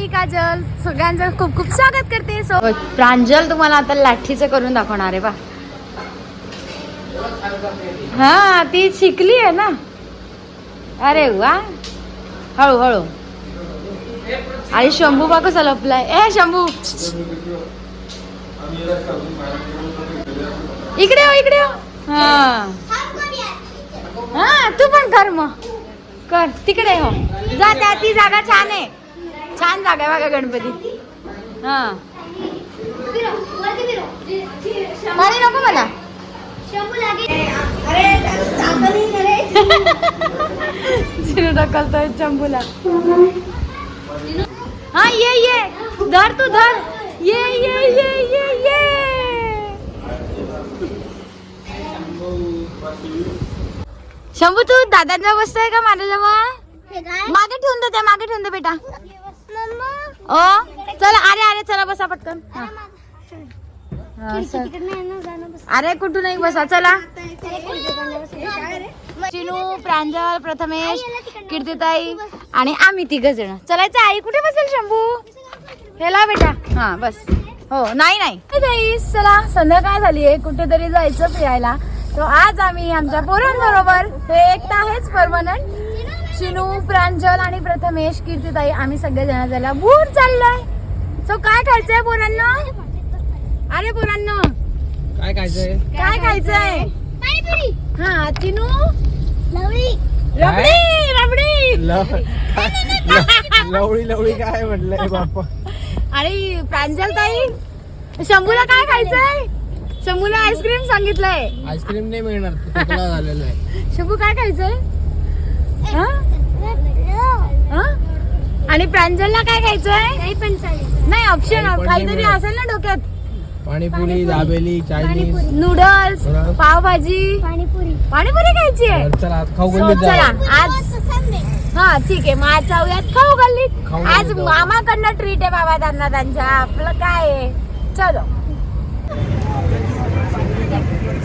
मी काजल. सगळ्यांचं खूप खूप स्वागत करते. सो प्रांजल तुम्हाला आता लाठीचं करून दाखवणार आहे बा. हा ती शिकली आहे ना. अरे वा. हळूहळू. अरे आणि शंभू बा कसा लपलाय? ए शंभू. इकडे हो इकडे हो हा. हा तू पण कर मग. कर. तिकडे हो. जा त्या ती जागा छान आहे. छान जागा आहे बघा गणपती. हा. पाणी नको मला. चिरू ढकलतोय शंभूला हा ये ये. धर तू धर. ये ये ये ये ये. शंभू तू दादांजवळ बसतोय का माझ्याजवळ मागे ठेवून दे त्या मागे ठेवून दे बेटा. ओ चला अरे अरे चला बसा पटकन. हा. हा, चल. अरे कुठून नाही बसा. चला. चिनू प्रांजल प्रथमेश कीर्तिताई आणि आम्ही तिघ जण. चलायचं आई कुठे बसेल शंभू? हेला बेटा. हा बस. हो नाही नाही. ताई, चला संध्याकाळ झाली आहे. कुठेतरी जायचं फिरायला. तो आज आम्ही आमच्या पोरांबरोबर. हे एक तर आहेच परमनंट. चिनू प्रांजल आणि प्रथमेश कीर्तिताई आम्ही सगळे जण झाला. भूर चाललोय. सो काय खायचंय पोरांना? अरे पोरांना. काय खायचंय? काय खायचंय? हा चिनू? रबडी रबडी. लवळी लवळी काय म्हटलंय बाप्पा आणि प्रांजल ताई शंभूला काय खायचंय? शंभूला आईस्क्रीम सांगितलंय. आईस्क्रीम नाही मिळणार शंभू काय खायचंय? आणि प्रांजलला काय खायचंय? नाही ऑप्शन काहीतरी असेल ना डोक्यात. पाणीपुरी दाबेली चायनीज. नूडल्स. पावभाजी. पाणीपुरी. खायची आहे? चला आज खाऊ हा ठीक आहे मग आज जाऊयात खाऊ गल्लीत. आज. मामाकडनं ट्रीट आहे बाबा त्यांना त्यांच्या आपलं काय आहे? चलो.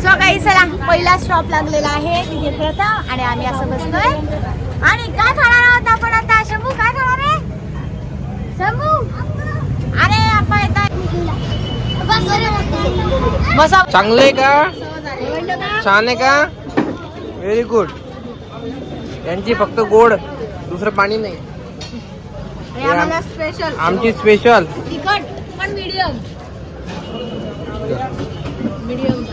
सो काही चला पहिला स्टॉप लागलेला आहे तिथे प्रथम आणि आम्ही असं बसतोय आणि काय खाणार आहोत आपण आता? शंभू काय खाणार आहे शंभू? अरे आपण येतोय बसा. चांगलं का? छान आहे का? व्हेरी गुड यांची फक्त गोड दुसरं पाणी नाही. स्पेशल आमची स्पेशल तिखट पण मीडियम मीडियम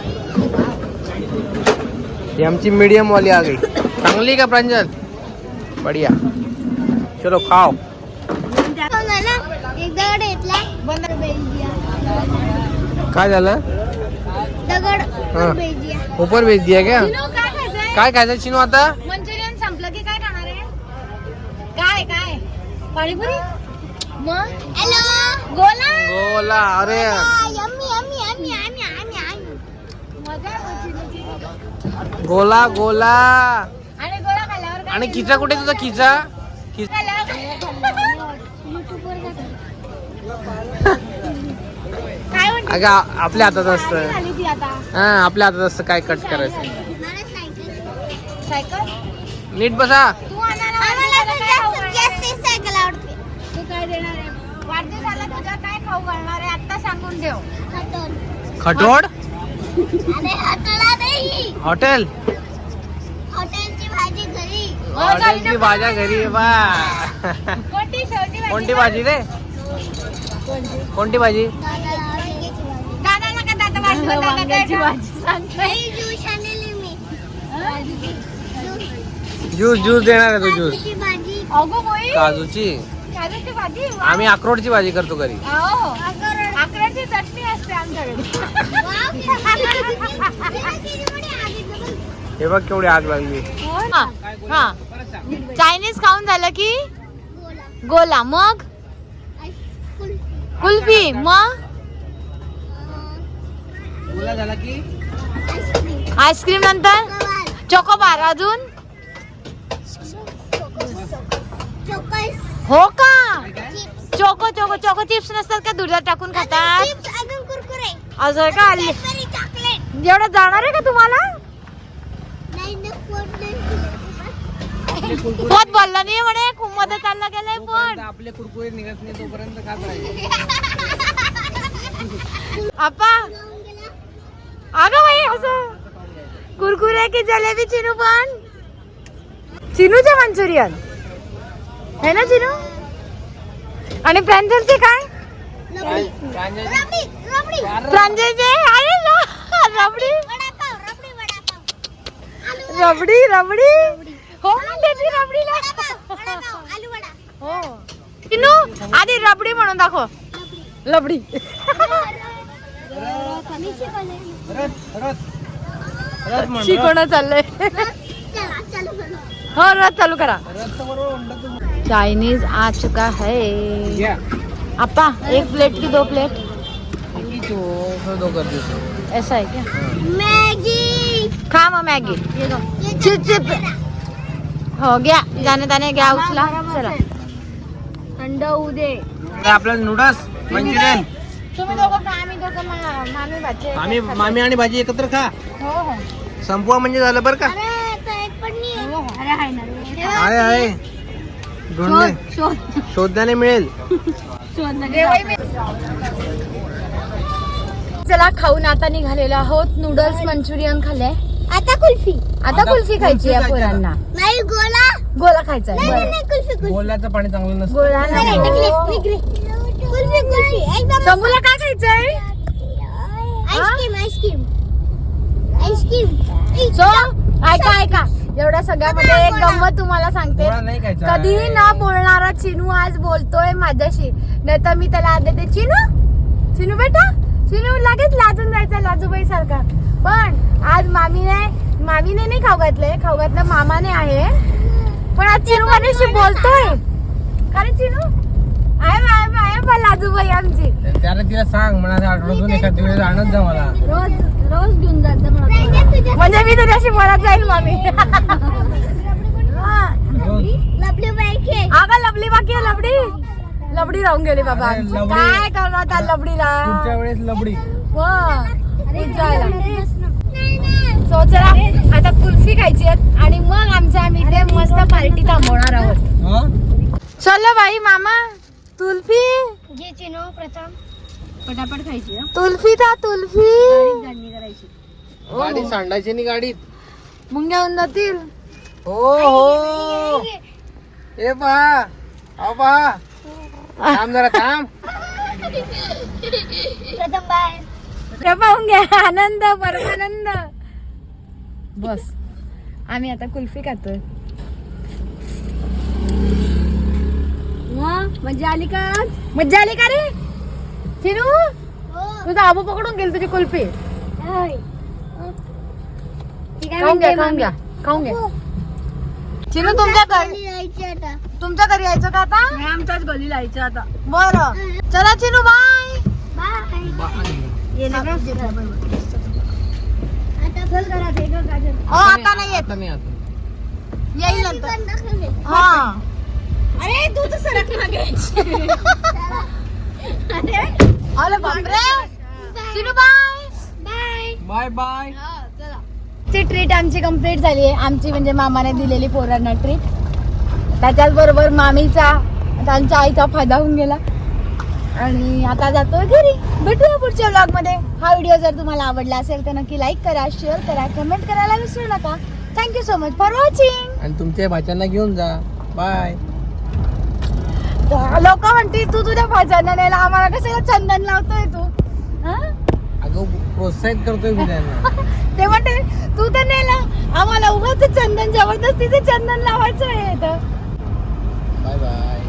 ही आमची मीडियम वाली आ गई। चांगली का प्रांजल? बढिया। चलो खाओ। काय झालं? हा. ऊपर भेज दिया क्या? काय खायचं चिनू आता? मंचुरियन संपलं की काय खाणार आहे? काय काय? पाणीपुरी? मग? गोला? गोला अरे मजा आहे चिनूची. गोला गोला. आणि गोळा खाल्ल्यावर काय आणि खिचा कुठे तुझा? खिचा खिचा अगं आपल्या हातात असतं. हा आपल्या हातात असतं काय कट करायचं. सायकल? नीट बसा. तू आणायला वाटलं काय खाऊ घालणार आहे? तू काय देणार आहे? वाढदिवसाला तुझा काय खाऊ घालणार आहे? आता सांगून ठेव. खटोड? हॉटेल हॉटेलची भाजी घरी। हॉटेलची भाज्या घरी बा कोणती शेवटी भाजी? कोणती भाजी रे? कोणती? भाजी? दादाला का दादा वाटलं दादा काय खाऊ? घरी ज्यूस आणलेली मी. ज्यूस ज्यूस देणार आहे तो ज्यूस काजूची भाजी. अगो बाई. काजूची? काजूची भाजी? वा. आम्ही अक्रोडची भाजी करतो घरी. अकराची चटणी असते आमच्याकडे. हे बघ केवढी आग लागली. हा हा चायनीज खाऊन झालं की? गोला. मग? कुल्फी. मग? गोला झाला की? आईस्क्रीम नंतर? चोकोबार अजून? हो का? चोको चोको चोको चिप्स नसतात का? दुधात टाकून खातात अजून असं का. एवढं जाणार आहे का तुम्हाला? नाही ना, कोण नाही. आपले कुरकुरे पोत बोलला नाही म्हणे. खूप मध्ये चालला गेलाय पण. आपले कुरकुरे निघत नाही तोपर्यंत खात आपा अगं बाई असं. कुरकुरे की जलेबी चिनू पण? चिनूचे मंचुरियन. है ना चिनू? आणि प्रांजलचे काय प्रांजल- रबडी रबडी प्रांजलचे अरे रा- रबडी वडापाव रबडी वडापाव आलू रबडी रबडी हो त्याची रबडीला वडापाव वडापाव आलू वडा हो चिनू आधी रबडी म्हणून दाखव लबडी मी शिकवले रथ रथ रथ म्हण, रथ. शिकवणं चाललंय चला चालू करू हो रथ चाइनीज आ चुका है. आपा एक प्लेट की दो प्लेट दो कर देतो ऐसा है क्या? मॅगी। खा मग। मॅगी चिप चिप। हो घ्या जाणे ताने घ्या उचला चला। थंड होऊ दे आपलं नूडल्स मंचुरियन? तुम्ही दोघं खा आम्ही दोघं मा- मामी भाचे आम्ही मामी आणि भाजी एकत्र खा। हो हो। संपवा म्हणजे झालं बरं का? अरे तो एक पण नाही. अरे हाय। ना रे. आहे आहे ढूंढले शोध शोध. शोधल्याने मिळेल. चला खाऊन आता निघालेलो आहोत. नूडल्स मंचुरियन खाल्ले. आता कुल्फी. आता कुल्फी खायची या पोरांना. नाही गोला. गोला खायचा नाही आहे नाही, नाही कुल्फी कुल्फी. बोलल्याचं पाणी चांगलं नसतं. गोळा नाही, नको. निघले, निघले. कुल्फी कुल्फी. एकदम शंभूला काय खायचंय? Ice cream ice cream. आईस्क्रीम. सो ऐका ऐका. एवढ्या सगळ्यामध्ये एक गंमत तुम्हाला सांगते. कधीही न बोलणारा चिनू आज बोलतोय माझ्याशी. नाही तर मी त्याला आज देते. चिनू? चिनू बेटा? चिनू लगेच लाजून जायचा लाजूबाई सारखा पण आज मामीने मामीने नाही खाऊ घातलंय खाऊ घातलं मामाने आहे. पण आज चिनू माझ्याशी बोलतोय. कारण चिनू? लाजूबाई आमची. त्याला तिला सांग म्हणा आठवड्यातून एखाद दिवस आणत जा मला. रोज रोज घेऊन जाते म्हणजे मी तुझ्याशी बोलत जाईल मामी. हा. अगं लबडी बाकी आहे लबडी. लबडी राहून गेली बाबा. काय करणार त्या लबडीला? पुढच्या वेळेस लबडी. हो. चला आता कुल्फी खायची आहे आणि मग आमच्या आम्ही इथे मस्त पार्टी थांबवणार आहोत. हं? चलो बाई मामा. तुल्फी? घे चिनो प्रथम. पटापट खायची तुल्फी था तुल्फी. करायची. गाडीत सांडायची नाही गाडीत. मुंग्या होऊन जातील. हो हो. ए पहा अहो पहा थांब जरा थांब. प्रथम बाय ते पाहून घ्या. आनंद परमानंद. बस. आम्ही आता कुल्फी खातोय. मजा आली का मज्जा आली का रे? चिनू हो. तुझा आबू पकडून गेल तुझी कुल्फी. खाऊन घ्या खाऊन? घ्या खाऊन घ्या. चिनू तुमच्या घरी तुमच्या घरी यायचं का आता? आमच्याच गली जायचं आता. बरं. चला चिनू बाय बाय आता हो नाही येत. येईल नंतर. हा. अरे तू तर सरक मागे अरे बापरे. Chinu bye. Bye. Bye bye. ची ट्रीट आमची कंप्लीट झाली आहे. आमची म्हणजे मामाने दिलेली पोरांना ट्रीट. त्याच्याच बरोबर मामीचा त्यांच्या आईचा फायदा होऊन गेला. आणि आता जातोय घरी. भेटूया पुढच्या व्लॉगमध्ये हा व्हिडिओ जर तुम्हाला आवडला असेल तर नक्की लाईक करा शेअर करा कमेंट करायला विसरू नका. Thank you so much for watching आणि तुमच्या भाच्यांना घेऊन जा. बाय लोक म्हणते तू तुझ्या भाज्यांना यायला आम्हाला कसं चंदन लावतोय तू? अगं प्रोत्साहित करतोय ते म्हणते तू तर नेला आम्हाला उगाच चंदन जबरदस्तीचे चंदन लावायचं आहे बाय बाय.